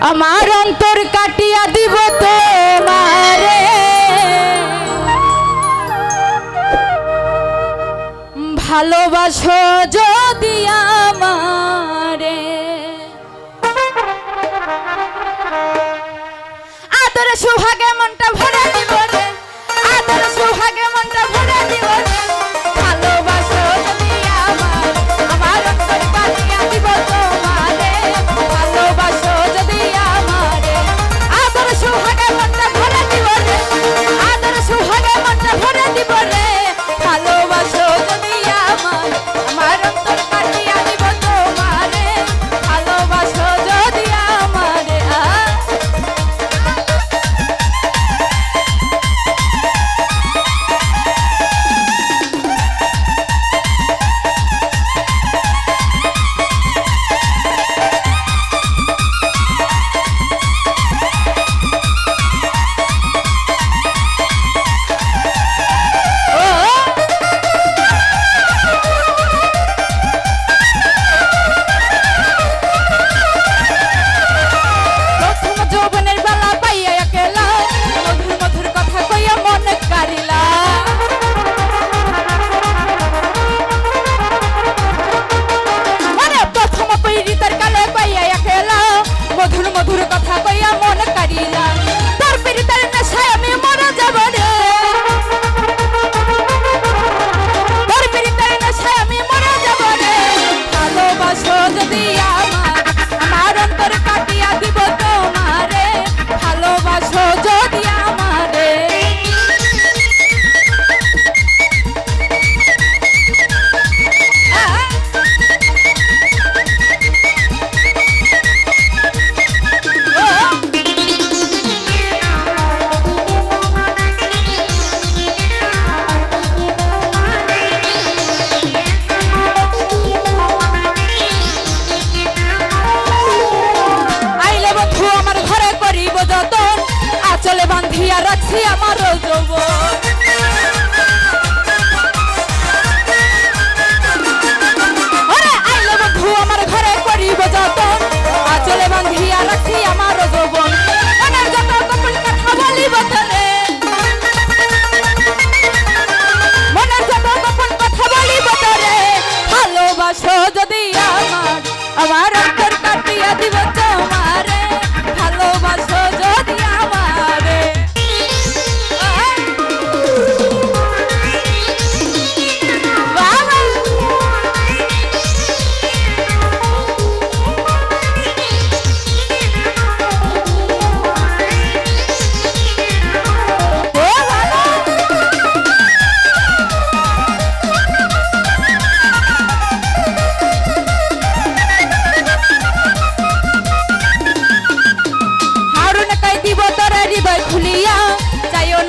আমার অন্তর কাটিয়া দিব তোমারে। ভালোবাসো যদি আমারে। আদরে সুভাগে মনটা ভরে দিব মধুর মধুর কথা কইয়া মন কারিলা তোর পীড়িতের নেশায় আমি মরা যাবারে আসো যদি আমার আমার